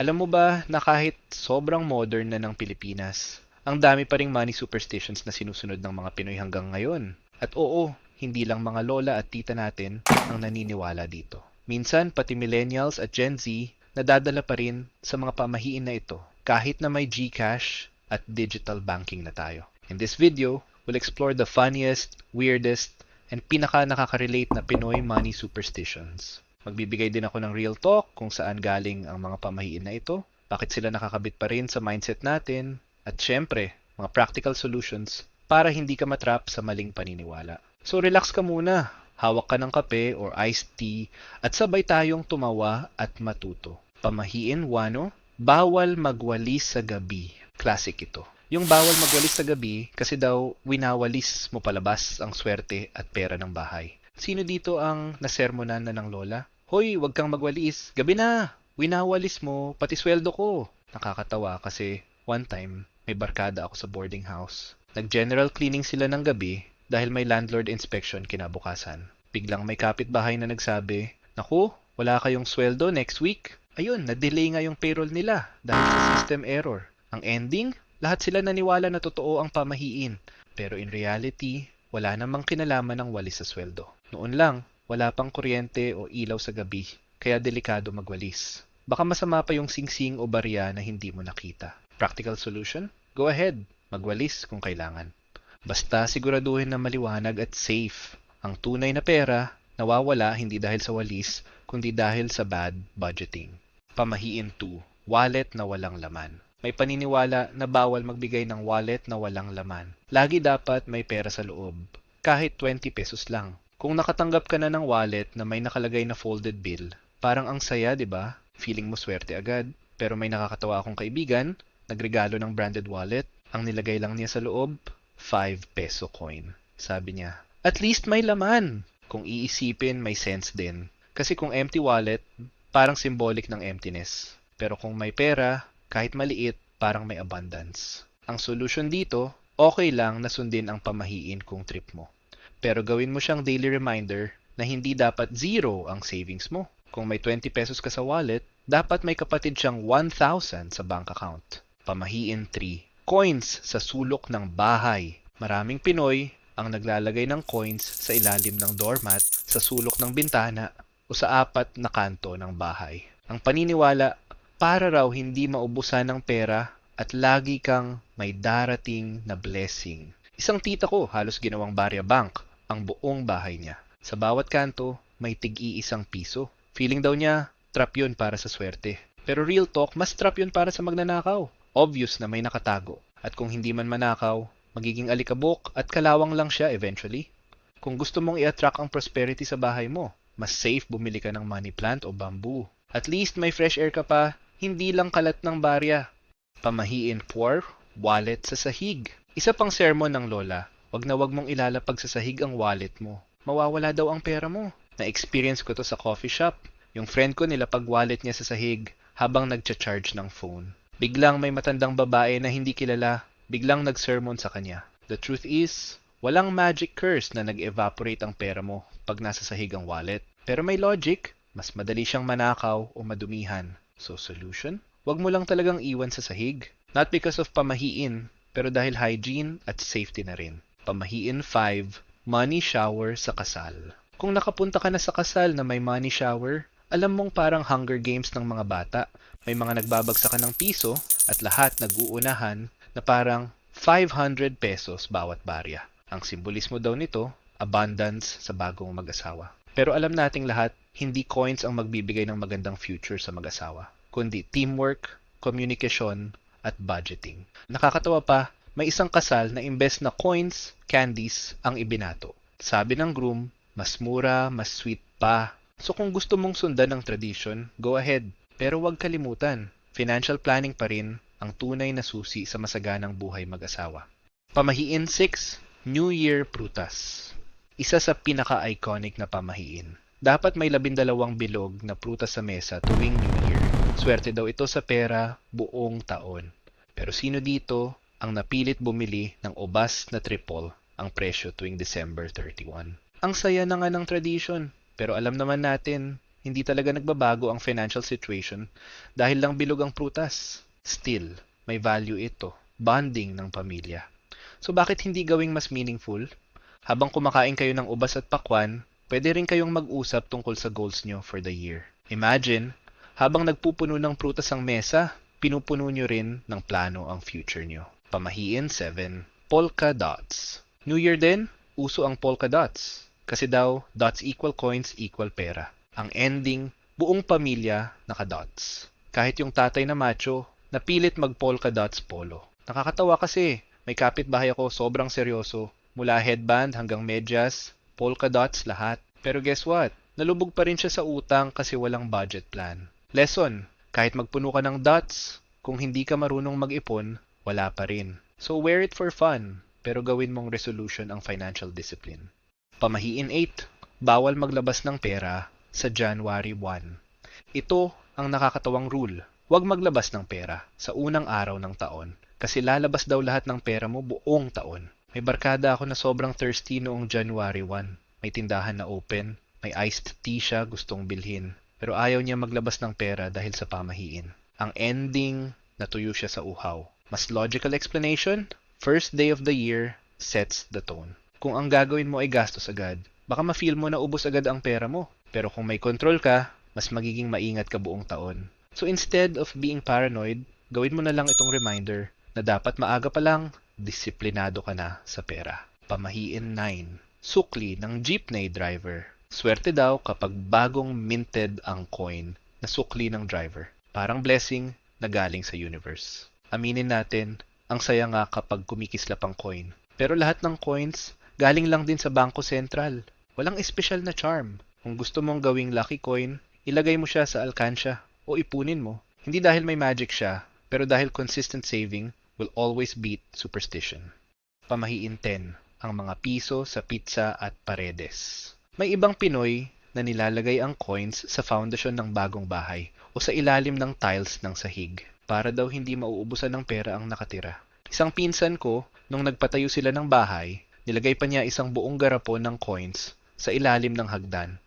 Alam mo ba na kahit sobrang modern na ng Pilipinas, ang dami pa ring money superstitions na sinusunod ng mga Pinoy hanggang ngayon. At oo, hindi lang mga lola at tita natin ang naniniwala dito. Minsan, pati millennials at Gen Z nadadala pa rin sa mga pamahiin na ito kahit na may GCash at digital banking na tayo. In this video, we'll explore the funniest, weirdest, and pinaka nakaka-relate na Pinoy money superstitions. Magbibigay din ako ng real talk kung saan galing ang mga pamahiin na ito, bakit sila nakakabit pa rin sa mindset natin, at syempre, mga practical solutions para hindi ka matrap sa maling paniniwala. So relax ka muna, hawak ka ng kape or iced tea at sabay tayong tumawa at matuto. Pamahiin 1, bawal magwalis sa gabi. Classic ito. Yung bawal magwalis sa gabi kasi daw winawalis mo palabas ang swerte at pera ng bahay. Sino dito ang nasermonan na ng lola? Hoy, wag kang magwalis. Gabi na. Winawalis mo, pati sweldo ko. Nakakatawa kasi one time, may barkada ako sa boarding house. Nag-general cleaning sila ng gabi dahil may landlord inspection kinabukasan. Biglang may kapitbahay na nagsabi, Naku, wala kayong sweldo next week. Ayun, na-delay nga yung payroll nila dahil sa system error. Ang ending, lahat sila naniwala na totoo ang pamahiin. Pero in reality, wala namang kinalaman ng walis sa sweldo. Noon lang, wala pang kuryente o ilaw sa gabi, kaya delikado magwalis. Baka masama pa yung singsing o barya na hindi mo nakita. Practical solution? Go ahead, magwalis kung kailangan. Basta siguraduhin na maliwanag at safe. Ang tunay na pera, nawawala hindi dahil sa walis, kundi dahil sa bad budgeting. Pamahiin 2. Wallet na walang laman. May paniniwala na bawal magbigay ng wallet na walang laman. Lagi dapat may pera sa loob, kahit 20 pesos lang. Kung nakatanggap ka na ng wallet na may nakalagay na folded bill, parang ang saya, 'di ba? Feeling mo swerte agad. Pero may nakakatawa akong kaibigan, nagregalo ng branded wallet, ang nilagay lang niya sa loob, 5 peso coin. Sabi niya, at least may laman. Kung iisipin, may sense din. Kasi kung empty wallet, parang symbolic ng emptiness. Pero kung may pera, kahit maliit, parang may abundance. Ang solution dito, okay lang na sundin ang pamahiin kung trip mo. Pero gawin mo siyang daily reminder na hindi dapat zero ang savings mo. Kung may 20 pesos ka sa wallet, dapat may kapatid siyang 1,000 sa bank account. Pamahiin 3. Coins sa sulok ng bahay. Maraming Pinoy ang naglalagay ng coins sa ilalim ng doormat, sa sulok ng bintana, o sa apat na kanto ng bahay. Ang paniniwala, para raw hindi maubusan ng pera at lagi kang may darating na blessing. Isang tita ko halos ginawang barya bank ang buong bahay niya. Sa bawat kanto, may tig-iisang piso. Feeling daw niya, trap yun para sa swerte. Pero real talk, mas trap yun para sa magnanakaw. Obvious na may nakatago. At kung hindi man manakaw, magiging alikabok at kalawang lang siya eventually. Kung gusto mong i-attract ang prosperity sa bahay mo, mas safe bumili ka ng money plant o bamboo. At least may fresh air ka pa, hindi lang kalat ng barya. Pamahiin poor, wallet sa sahig. Isa pang sermon ng lola, wag na wag mong ilalapag sa sahig ang wallet mo. Mawawala daw ang pera mo. Na-experience ko to sa coffee shop. Yung friend ko nilapag wallet niya sa sahig habang nagcha-charge ng phone. Biglang may matandang babae na hindi kilala, biglang nag-sermon sa kanya. The truth is, walang magic curse na nag-evaporate ang pera mo pag nasa sahig ang wallet. Pero may logic, mas madali siyang manakaw o madumihan. So solution? Huwag mo lang talagang iwan sa sahig. Not because of pamahiin, pero dahil hygiene at safety na rin. Pamahiin 5, money shower sa kasal. Kung nakapunta ka na sa kasal na may money shower, alam mong parang Hunger Games ng mga bata. May mga nagbabagsakan ng piso at lahat nag-uunahan na parang 500 pesos bawat barya. Ang simbolismo daw nito, abundance sa bagong mag-asawa. Pero alam nating lahat, hindi coins ang magbibigay ng magandang future sa mag-asawa, kundi teamwork, communication, at budgeting. Nakakatawa pa, may isang kasal na imbes na coins, candies ang ibinato. Sabi ng groom, mas mura, mas sweet pa. So kung gusto mong sundan ng tradition, go ahead. Pero huwag kalimutan, financial planning pa rin ang tunay na susi sa masaganang buhay mag-asawa. Pamahiin 6, New Year Prutas. Isa sa pinaka-iconic na pamahiin. Dapat may labindalawang bilog na prutas sa mesa tuwing New Year. Swerte daw ito sa pera buong taon. Pero sino dito ang napilit bumili ng obas na triple ang presyo tuwing December 31? Ang saya na nga ng tradition, pero alam naman natin, hindi talaga nagbabago ang financial situation dahil lang bilog ang prutas. Still, may value ito, bonding ng pamilya. So bakit hindi gawing mas meaningful? Habang kumakain kayo ng ubas at pakwan, pwede rin kayong mag-usap tungkol sa goals nyo for the year. Imagine, habang nagpupuno ng prutas ang mesa, pinupuno nyo rin ng plano ang future nyo. Pamahiin 7. Polka dots. New Year din, uso ang polka dots. Kasi daw, dots equal coins equal pera. Ang ending, buong pamilya naka-dots. Kahit yung tatay na macho, napilit mag-polka dots polo. Nakakatawa kasi, may kapitbahay ako sobrang seryoso. Mula headband hanggang medyas, polka dots lahat. Pero guess what? Nalubog pa rin siya sa utang kasi walang budget plan. Lesson, kahit magpuno ka ng dots, kung hindi ka marunong mag-ipon, wala pa rin. So wear it for fun, pero gawin mong resolution ang financial discipline. Pamahiin 8. Bawal maglabas ng pera sa January 1. Ito ang nakakatawang rule. Huwag maglabas ng pera sa unang araw ng taon kasi lalabas daw lahat ng pera mo buong taon. May barkada ako na sobrang thirsty noong January 1. May tindahan na open, may iced tea siya gustong bilhin, pero ayaw niya maglabas ng pera dahil sa pamahiin. Ang ending, natuyo siya sa uhaw. Mas logical explanation, first day of the year sets the tone. Kung ang gagawin mo ay gastos agad, baka ma-feel mo na ubos agad ang pera mo. Pero kung may control ka, mas magiging maingat ka buong taon. So instead of being paranoid, gawin mo na lang itong reminder na dapat maaga pa lang, disiplinado ka na sa pera. Pamahiin 9. Sukli ng jeepney driver. Swerte daw kapag bagong minted ang coin na sukli ng driver. Parang blessing na galing sa universe. Aminin natin, ang saya nga kapag kumikislap ang coin. Pero lahat ng coins, galing lang din sa Bangko Sentral. Walang espesyal na charm. Kung gusto mong gawing lucky coin, ilagay mo siya sa alkansya o ipunin mo. Hindi dahil may magic siya, pero dahil consistent saving will always beat superstition. Pamahiin 10, ang mga piso sa pizza at paredes. May ibang Pinoy na nilalagay ang coins sa foundation ng bagong bahay o sa ilalim ng tiles ng sahig para daw hindi mauubusan ng pera ang nakatira. Isang pinsan ko, nung nagpatayo sila ng bahay, nilagay pa niya isang buong garapon ng coins sa ilalim ng hagdan.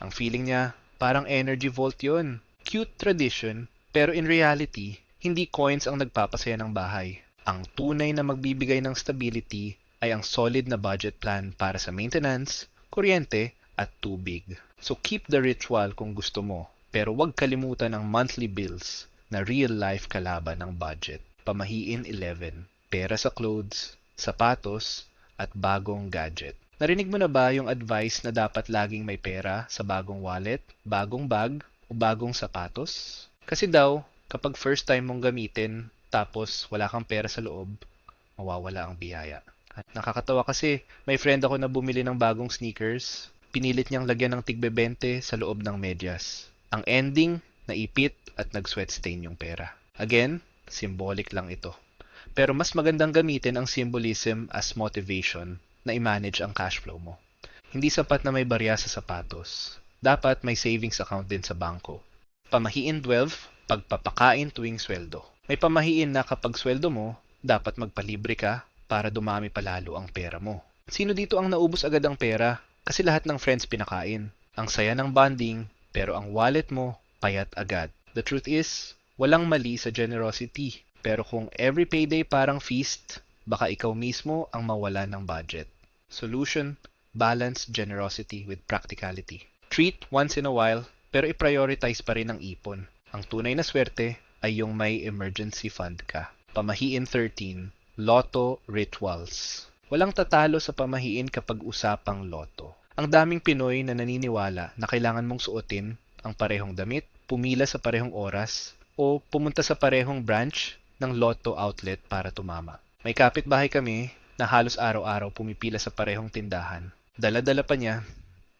Ang feeling niya, parang energy vault yon. Cute tradition, pero in reality, hindi coins ang nagpapasaya ng bahay. Ang tunay na magbibigay ng stability ay ang solid na budget plan para sa maintenance, kuryente, at tubig. So keep the ritual kung gusto mo, pero huwag kalimutan ang monthly bills na real-life kalaban ng budget. Pamahiin 11, pera sa clothes, sapatos, at bagong gadget. Narinig mo na ba yung advice na dapat laging may pera sa bagong wallet, bagong bag, o bagong sapatos? Kasi daw, kapag first time mong gamitin, tapos wala kang pera sa loob, mawawala ang biyaya. At nakakatawa kasi, may friend ako na bumili ng bagong sneakers, pinilit niyang lagyan ng tigbe 20 sa loob ng medyas. Ang ending, naipit at nag-sweat stain yung pera. Again, symbolic lang ito. Pero mas magandang gamitin ang symbolism as motivation na i-manage ang cash flow mo. Hindi sapat na may barya sa sapatos. Dapat may savings account din sa bangko. Pamahiin 12, pagpapakain tuwing sweldo. May pamahiin na kapag sweldo mo, dapat magpalibre ka para dumami palalo ang pera mo. Sino dito ang naubos agad ang pera? Kasi lahat ng friends pinakain. Ang saya ng bonding, pero ang wallet mo, payat agad. The truth is, walang mali sa generosity. Pero kung every payday parang feast, baka ikaw mismo ang mawala ng budget. Solution, balance generosity with practicality. Treat once in a while, pero i-prioritize pa rin ang ipon. Ang tunay na swerte ay yung may emergency fund ka. Pamahiin 13, Lotto Rituals. Walang tatalo sa pamahiin kapag usapang loto. Ang daming Pinoy na naniniwala na kailangan mong suotin ang parehong damit, pumila sa parehong oras, o pumunta sa parehong branch ng lotto outlet para tumama. May kapitbahay kami na halos araw-araw pumipila sa parehong tindahan. Dala-dala pa niya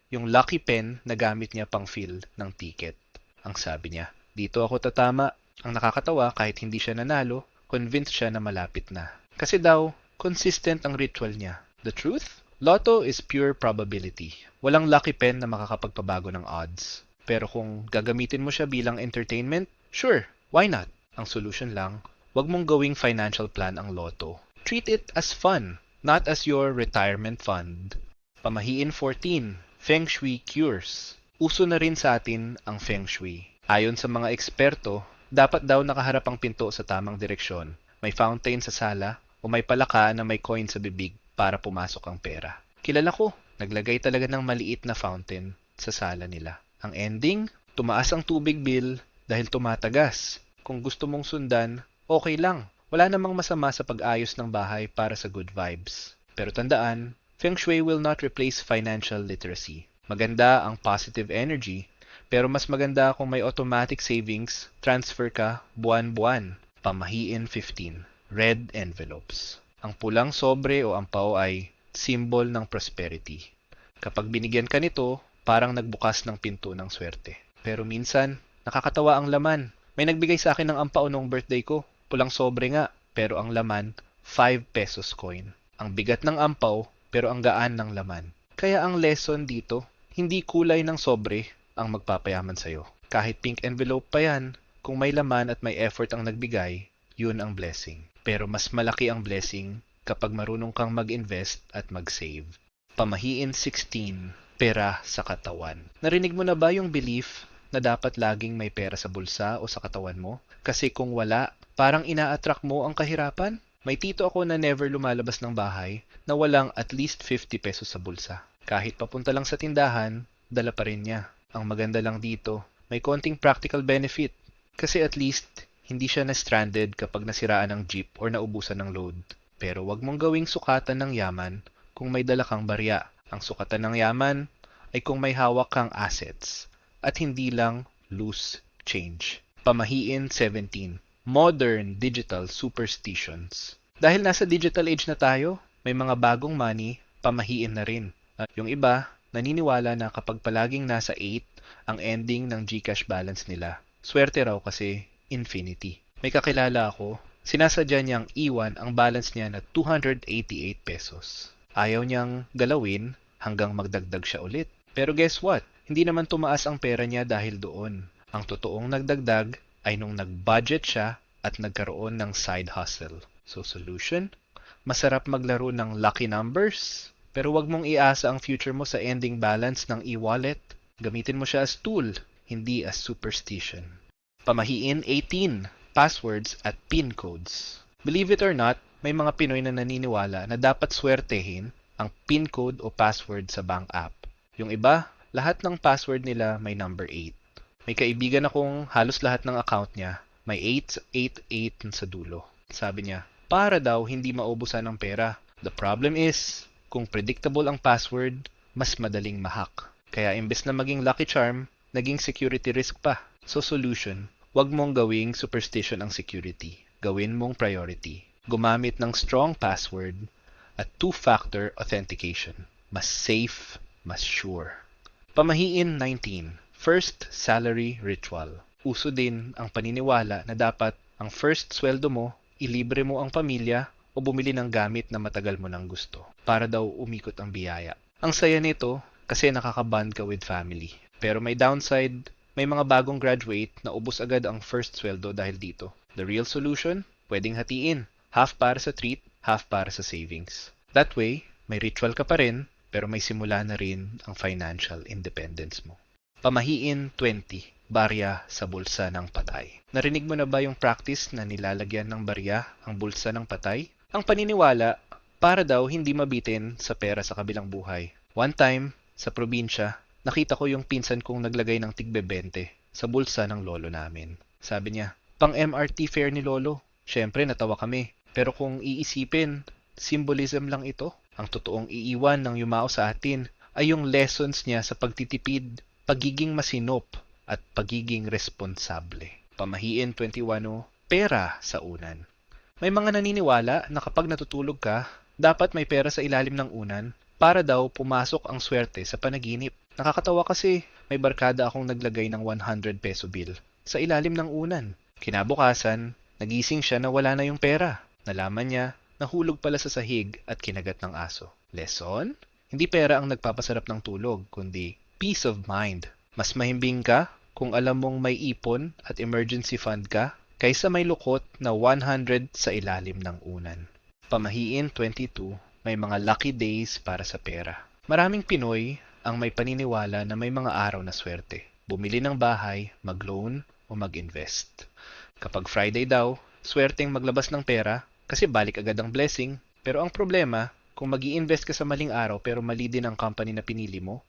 yung lucky pen na gamit niya pang fill ng ticket. Ang sabi niya, dito ako tatama. Ang nakakatawa kahit hindi siya nanalo, convinced siya na malapit na. Kasi daw, consistent ang ritual niya. The truth? Lotto is pure probability. Walang lucky pen na makakapagpabago ng odds. Pero kung gagamitin mo siya bilang entertainment, sure, why not? Ang solution lang, wag mong gawing financial plan ang lotto. Treat it as fun, not as your retirement fund. Pamahiin 14, Feng Shui Cures. uso na rin sa atin ang Feng Shui. Ayon sa mga eksperto, dapat daw nakaharap ang pinto sa tamang direksyon. May fountain sa sala o may palaka na may coin sa bibig para pumasok ang pera. Kilala ko, naglagay talaga ng maliit na fountain sa sala nila. Ang ending, tumaas ang tubig bill dahil tumatagas. Kung gusto mong sundan, okay lang. Wala namang masama sa pag-ayos ng bahay para sa good vibes. Pero tandaan, Feng Shui will not replace financial literacy. Maganda ang positive energy, pero mas maganda kung may automatic savings, transfer ka buwan-buwan. Pamahiin 15. Red envelopes. Ang pulang sobre o ampaw ay symbol ng prosperity. Kapag binigyan ka nito, parang nagbukas ng pinto ng swerte. Pero minsan, nakakatawa ang laman. May nagbigay sa akin ng ampao nung birthday ko. Pulang sobre nga, pero ang laman, 5 pesos coin. Ang bigat ng ampaw, pero ang gaan ng laman. Kaya ang lesson dito, hindi kulay ng sobre ang magpapayaman sa'yo. Kahit pink envelope pa yan, kung may laman at may effort ang nagbigay, yun ang blessing. Pero mas malaki ang blessing kapag marunong kang mag-invest at mag-save. Pamahiin 16, pera sa katawan. Narinig mo na ba yung belief na dapat laging may pera sa bulsa o sa katawan mo? Kasi kung wala, parang ina-attract mo ang kahirapan? May tito ako na never lumalabas ng bahay na walang at least 50 pesos sa bulsa. Kahit papunta lang sa tindahan, dala pa rin niya. Ang maganda lang dito, may konting practical benefit. Kasi at least, hindi siya na-stranded kapag nasiraan ng jeep or naubusan ng load. Pero wag mong gawing sukatan ng yaman kung may dala kang barya. Ang sukatan ng yaman ay kung may hawak kang assets at hindi lang loose change. Pamahiin 17. Modern Digital Superstitions. Dahil nasa digital age na tayo, may mga bagong money, pamahiin na rin. At yung iba, naniniwala na kapag palaging nasa 8 ang ending ng Gcash balance nila, swerte raw kasi infinity. May kakilala ako, sinasadya niyang iwan ang balance niya na 288 pesos. Ayaw niyang galawin hanggang magdagdag siya ulit. Pero guess what? Hindi naman tumaas ang pera niya dahil doon. Ang totoong nagdagdag ay nung nag-budget siya at nagkaroon ng side hustle. So solution? Masarap maglaro ng lucky numbers, pero wag mong iasa ang future mo sa ending balance ng e-wallet. Gamitin mo siya as tool, hindi as superstition. Pamahiin 18, passwords at PIN codes. Believe it or not, may mga Pinoy na naniniwala na dapat swertehin ang PIN code o password sa bank app. Yung iba, lahat ng password nila may number 8. May kaibigan akong halos lahat ng account niya may 888 sa dulo. Sabi niya, para daw hindi maubusan ng pera. The problem is, kung predictable ang password, mas madaling mahak. Kaya imbes na maging lucky charm, naging security risk pa. So solution, wag mong gawing superstition ang security. Gawin mong priority. Gumamit ng strong password at two-factor authentication. Mas safe, mas sure. Pamahiin 19. First salary ritual. Uso din ang paniniwala na dapat ang first sweldo mo, ilibre mo ang pamilya o bumili ng gamit na matagal mo nang gusto para daw umikot ang biyaya. Ang saya nito kasi nakakaband ka with family. Pero may downside, may mga bagong graduate na ubos agad ang first sweldo dahil dito. The real solution, pwedeng hatiin. Half para sa treat, half para sa savings. That way, may ritual ka pa rin, pero may simula na rin ang financial independence mo. Pamahiin 20 barya sa bulsa ng patay. Narinig mo na ba yung practice na nilalagyan ng barya ang bulsa ng patay? Ang paniniwala, para daw hindi mabitin sa pera sa kabilang buhay. One time, sa probinsya, nakita ko yung pinsan kong naglagay ng tigbe 20 sa bulsa ng lolo namin. Sabi niya, pang MRT fare ni lolo. Siyempre, natawa kami. Pero kung iisipin, symbolism lang ito. Ang totoong iiwan ng yumao sa atin ay yung lessons niya sa pagtitipid, pagiging masinop, at pagiging responsable. Pamahiin 21 pera sa unan. May mga naniniwala na kapag natutulog ka, dapat may pera sa ilalim ng unan para daw pumasok ang swerte sa panaginip. Nakakatawa kasi may barkada akong naglagay ng 100 peso bill sa ilalim ng unan. Kinabukasan, nagising siya na wala na yung pera. Nalaman niya, nahulog pala sa sahig at kinagat ng aso. Lesson? Hindi pera ang nagpapasarap ng tulog, kundi peace of mind. Mas mahimbing ka kung alam mong may ipon at emergency fund ka kaysa may lukot na 100 sa ilalim ng unan. Pamahiin 22, may mga lucky days para sa pera. Maraming Pinoy ang may paniniwala na may mga araw na swerte. Bumili ng bahay, mag-loan, o mag-invest. Kapag Friday daw, swerteng maglabas ng pera kasi balik agad ang blessing. Pero ang problema, kung mag invest ka sa maling araw pero mali din ang company na pinili mo,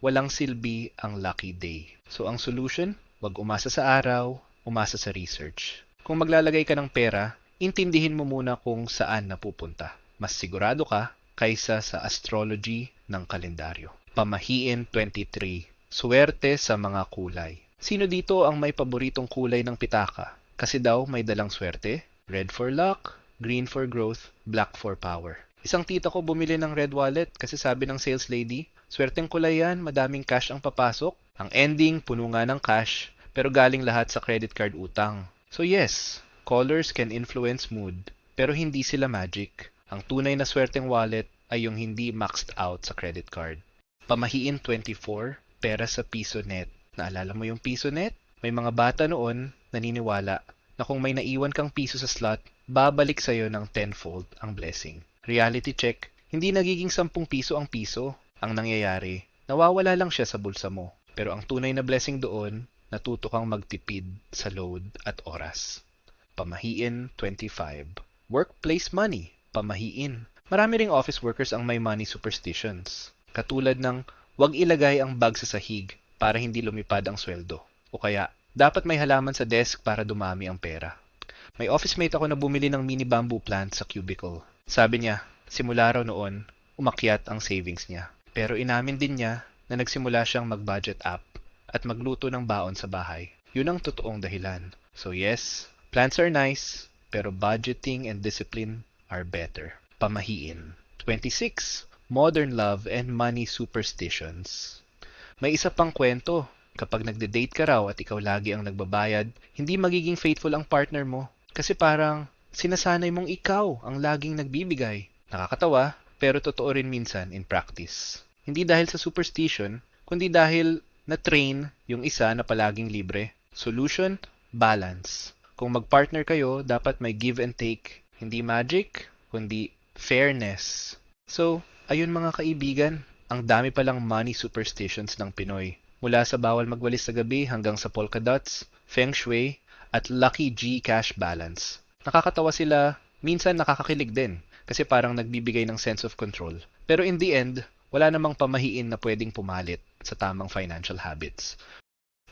walang silbi ang lucky day. So ang solution, wag umasa sa araw, umasa sa research. Kung maglalagay ka ng pera, intindihin mo muna kung saan napupunta. Mas sigurado ka kaysa sa astrology ng kalendaryo. Pamahiin 23. Swerte sa mga kulay. Sino dito ang may paboritong kulay ng pitaka? Kasi daw may dalang swerte. Red for luck, green for growth, black for power. Isang tita ko bumili ng red wallet kasi sabi ng sales lady, swerteng kulay yan, madaming cash ang papasok. Ang ending, puno nga ng cash, pero galing lahat sa credit card utang. So yes, colors can influence mood, pero hindi sila magic. Ang tunay na swerteng wallet ay yung hindi maxed out sa credit card. Pamahiin 24, pera sa piso net. Naalala mo yung piso net? May mga bata noon naniniwala na kung may naiwan kang piso sa slot, babalik sa'yo ng tenfold ang blessing. Reality check, hindi nagiging 10 piso ang piso. Ang nangyayari, nawawala lang siya sa bulsa mo. Pero ang tunay na blessing doon, natuto kang magtipid sa load at oras. Pamahiin 25. Workplace money, pamahiin. Marami ring office workers ang may money superstitions. Katulad ng wag ilagay ang bag sa sahig para hindi lumipad ang sweldo. O kaya, dapat may halaman sa desk para dumami ang pera. May office mate ako na bumili ng mini bamboo plant sa cubicle. Sabi niya, simula raw noon, umakyat ang savings niya. Pero inamin din niya na nagsimula siyang mag-budget app at magluto ng baon sa bahay. Yun ang totoong dahilan. So yes, plants are nice, pero budgeting and discipline are better. Pamahiin. 26. Modern love and money superstitions. May isa pang kwento. Kapag nagde-date ka raw at ikaw lagi ang nagbabayad, hindi magiging faithful ang partner mo. Kasi parang sinasanay mong ikaw ang laging nagbibigay. Nakakatawa, pero totoo rin minsan in practice. Hindi dahil sa superstition, kundi dahil na-train yung isa na palaging libre. Solution, balance. Kung mag-partner kayo, dapat may give and take. Hindi magic, kundi fairness. So, ayun mga kaibigan, ang dami palang money superstitions ng Pinoy. Mula sa bawal magwalis sa gabi hanggang sa polka dots, feng shui, at lucky G cash balance. Nakakatawa sila, minsan nakakakilig din kasi parang nagbibigay ng sense of control. Pero in the end, wala namang pamahiin na pwedeng pumalit sa tamang financial habits.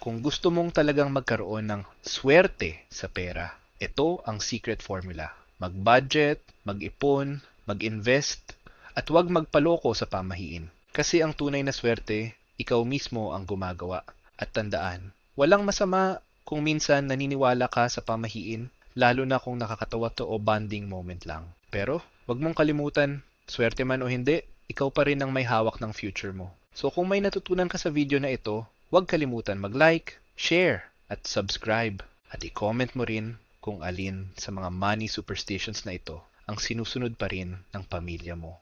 Kung gusto mong talagang magkaroon ng swerte sa pera, ito ang secret formula. Mag-budget, mag-ipon, mag-invest, at huwag magpaloko sa pamahiin. Kasi ang tunay na swerte, ikaw mismo ang gumagawa. At tandaan, walang masama kung minsan naniniwala ka sa pamahiin, lalo na kung nakakatawa to o bonding moment lang. Pero, wag mong kalimutan, swerte man o hindi, ikaw pa rin ang may hawak ng future mo. So kung may natutunan ka sa video na ito, huwag kalimutan mag-like, share, at subscribe. At i-comment mo rin kung alin sa mga money superstitions na ito ang sinusunod pa rin ng pamilya mo.